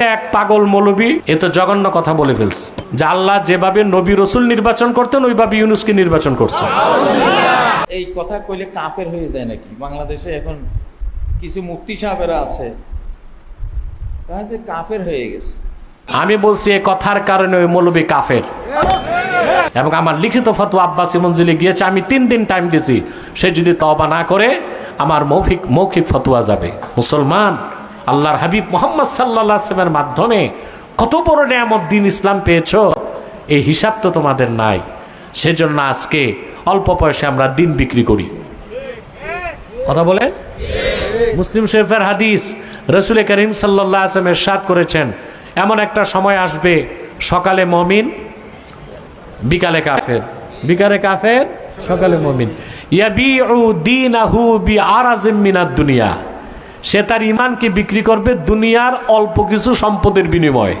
এক পাগল মৌলবী। এ তো জঘন্য কথা বলে ফেলছে। যে আল্লাহ যেভাবে নবী রসুল নির্বাচন করতেন ওইভাবে ইউনুসকে নির্বাচন করছে। এই কথা কইলে কাফের হয়ে যায় নাকি? বাংলাদেশে এখন কিছু মুক্তি সাহেবেরা আছে। কাফের হয়ে গেছে। আমি বলছি এই কথার কারণে ওই মৌলবী কাফের। এবং আমার লিখিত ফতোয়া আব্বাসি মঞ্জিলে গিয়েছে আমি তিন দিন টাইম দিছি। সে যদি তবা না করে আমার মৌখিক মৌখিক ফতোয়া যাবে। মুসলমান আল্লাহর হাবিব মোহাম্মদ সাল্লাহ আসলামের মাধ্যমে কত বড় নিয়ামত দিন ইসলাম পেয়েছ? এই হিসাব তো তোমাদের নাই। সেজন্য আজকে অল্প পয়সা আমরা দিন বিক্রি করি। কথা বলেন মুসলিম শরীফের হাদিস রসুল করিম সাল্লাহ আসলামের সাদ করেছেন। এমন একটা সময় আসবে, সকালে মমিন, বিকালে কাফের। বিকালে কাফের, সকালে মমিন। ইয়াবিউ দীনাহু বিআরাজিম মিনাদ দুনিয়া। সে তার ইমানকে বিক্রি করবে দুনিয়ার অল্প কিছু সম্পদের বিনিময়ে।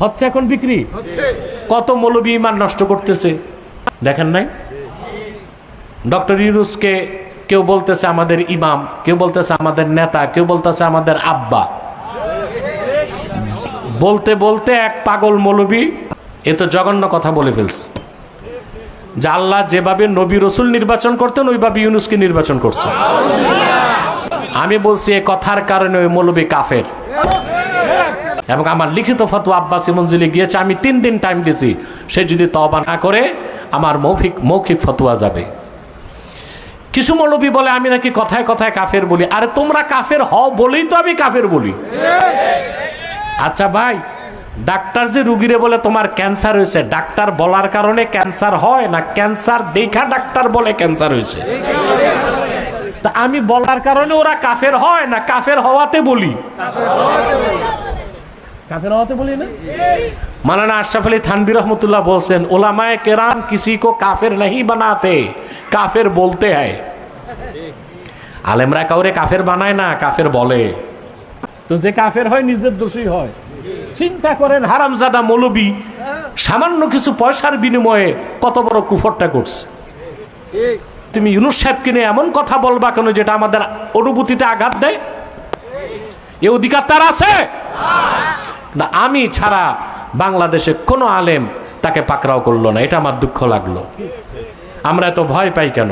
হচ্ছে এখন বিক্রি? কত মৌলবী ইমান নষ্ট করতেছে? দেখেন নাই? ডক্টর ইউনুসকে কেউ বলতেছে আমাদের ইমাম কেউ বলতেছে আমাদের নেতা কেউ বলতেছে আমাদের আব্বা। বলতে বলতে এক পাগল মৌলবী এ তো জঘন্য কথা বলে ফেলছে। যে আল্লাহ যেভাবে নবী রসুল নির্বাচন করতেন ওইভাবে ইউনুসকে নির্বাচন করছে। আমি বলছি এই কথার কারণে ওই মৌলবী কাফের। এবং আমার লিখিত ফতোয়া আব্বাসি মঞ্জিলে গিয়েছে, আমি তিন দিন টাইম দিয়েছি সে যদি তবা না করে, আমার মৌখিক মৌখিক ফতোয়া যাবে। কিছু মৌলবী বলে, আমি নাকি কথায় কথায় কাফের বলি। আরে তোমরা কাফের হও বলেই তো আমি কাফের বলি। আচ্ছা ভাই, ডাক্তার যে রুগীরে বলে তোমার ক্যান্সার হয়েছে, ডাক্তার বলার কারণে ক্যান্সার হয় না? ক্যান্সার দেখা ডাক্তার বলে ক্যান্সার হয়েছে। তা আমি বলার কারণে ওরা কাফের হয় না, কাফের হওয়াতে বলি। কাফের হওয়াতে বলি না? মালানা আশরাফ আলী থানবী রহমতুল্লাহ বলছেন, ওলামায় কেরাম কিসি কো কাফের नहीं বানাতে, কাফের বলতে হয়। আলেমরা কাউরে কাফের বানায় না, কাফের বলে। তো যে কাফের হয়, নিজের দোষী হয়। চিন্তা করেন, হারামজাদা মৌলবী সামান্য কিছু পয়সার বিনিময়ে কত বড় কুফরটা করছে। তুমি ইউনুস সাহেবকে নিয়ে এমন কথা বলবা কেন যেটা আমাদের অনুভূতিতে আঘাত দেয়? এ অধিকার তার আছে? না, আমি ছাড়া বাংলাদেশে কোনো আলেম তাকে পাকড়াও করল না, এটা আমার দুঃখ লাগল। আমরা এত ভয় পাই কেন?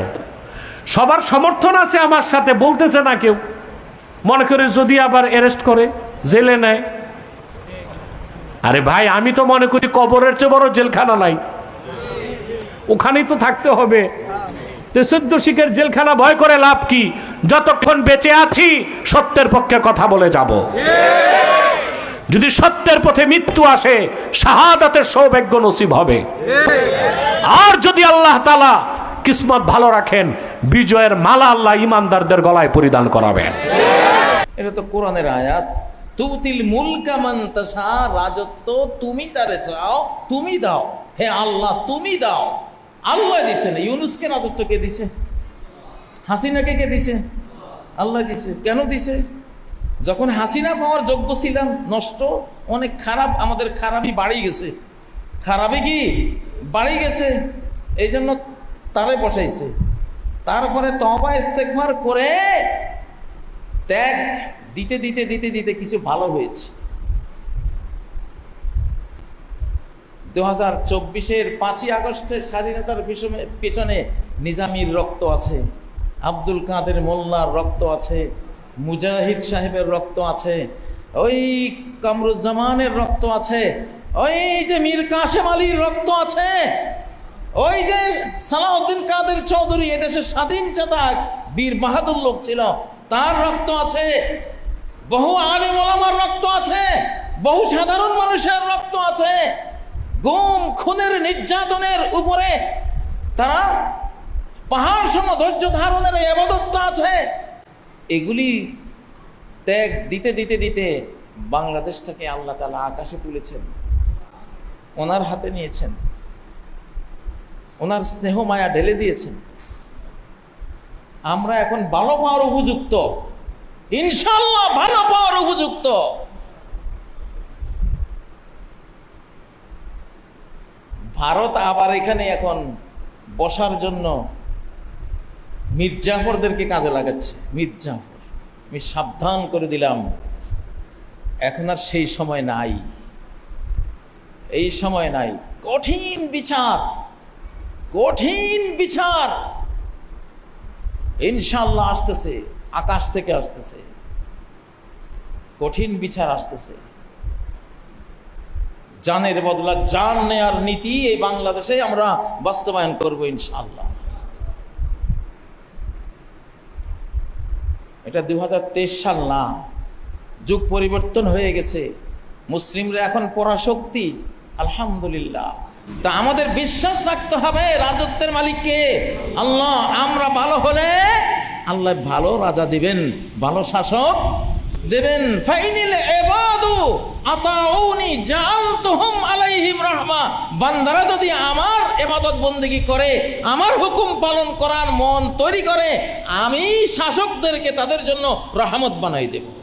সবার সমর্থন আছে আমার সাথে, বলতেছে না কেউ। মনে করে যদি আবার অ্যারেস্ট করে, জেলে নেয়। আরে ভাই, আমি তো মনে করি কবরের চেয়ে বড় জেলখানা নাই। ওখানেই তো থাকতে হবে। তো চোদ্দ শিখের জেলখানা ভয় করে লাভ কি? যতক্ষণ বেঁচে আছি, সত্যের পক্ষে কথা বলে যাব। যদি সত্যের পথে মৃত্যু আসে, শাহাদাতের সৌভাগ্য নসিব হবে। আর যদি আল্লাহ তালা কিসমত ভালো রাখেন, বিজয়ের মালা আল্লাহ ইমানদারদের গলায় পরিধান করাবেন। এটা তো কোরআনের আয়াত। তুতিল মুলকা মান রাজত্ব তুমি যারে চাও, তুমি দাও। হে আল্লাহ, তুমি দাও। আল্লাহ দিছে না, ইউনুসকে রাজত্ব কে দিছে? হাসিনাকে কে দিছে? আল্লাহ দিছে। কেন দিছে? যখন হাসিনা পাওয়ার যোগ্য ছিলাম, নষ্ট, অনেক খারাপ, আমাদের খারাপই বাড়ি গেছে। খারাপই কি? বাড়ি গেছে। এই জন্য তারে বসাইছে। তারপরে তবা ইস্তেকবার করে ত্যাগ। দিতে দিতে দিতে দিতে কিছু ভালো হয়েছে। দু হাজার চব্বিশের পাঁচই আগস্টের স্বাধীনতার পিছনে নিজামির রক্ত আছে। আব্দুল কাদের মোল্লার রক্ত আছে। মুজাহিদ সাহেবের রক্ত আছে। ওই কামরুজ্জামানের রক্ত আছে। ওই যে মীর কাশেম আলীর রক্ত আছে। ওই যে সালাউদ্দিন কাদের চৌধুরী এদেশের স্বাধীন চেতাক বীর বাহাদুর লোক ছিল, তার রক্ত আছে। বহু আলিম ওলামার রক্ত আছে। বহু সাধারণ মানুষের রক্ত আছে। গুম খুনের নির্যাতনের উপরে তারা পাহাড় সম ধৈর্য ধারণের এবাদত্ত আছে। এগুলি ত্যাগ দিতে দিতে দিতে বাংলাদেশটাকে আল্লাহ তালা আকাশে তুলেছেন, ওনার হাতে নিয়েছেন, ওনার স্নেহ মায়া ঢেলে দিয়েছেন। আমরা এখন ভালো পাওয়ার উপযুক্ত ইনশাল্লাহ ভালো পাওয়ার উপযুক্ত। ভারত আবার এখানে এখন বসার জন্য মির্জাফরদেরকে কাজে লাগাচ্ছে। মির্জাফর আমি সাবধান করে দিলাম। এখন আর সেই সময় নাই। এই সময় নাই। কঠিন বিচার। কঠিন বিচার। ইনশাল্লাহ আসতেছে। আকাশ থেকে আসতেছে। কঠিন বিচার আসতেছে। জানের বদলা, জান নেয়ার নীতি এই বাংলাদেশে আমরা বাস্তবায়ন করব ইনশাল্লাহ এটা দু সাল না, যুগ পরিবর্তন হয়ে গেছে। মুসলিমরা এখন পরাশক্তি, আলহামদুলিল্লাহ। তা আমাদের বিশ্বাস রাখতে হবে, রাজত্বের মালিককে। আল্লাহ, আমরা ভালো হলে, আল্লাহ ভালো রাজা দিবেন, ভালো শাসক দেবেন, ফাইনিল এবাদু, আতাউনি জাআলতুহুম আলাইহিম রাহমা। বান্দারা যদি আমার এবাদত বندگی করে, আমার হুকুম পালন করার মন তৈরি করে, আমি শাসকদেরকে তাদের জন্য রহমত বানাই দেব।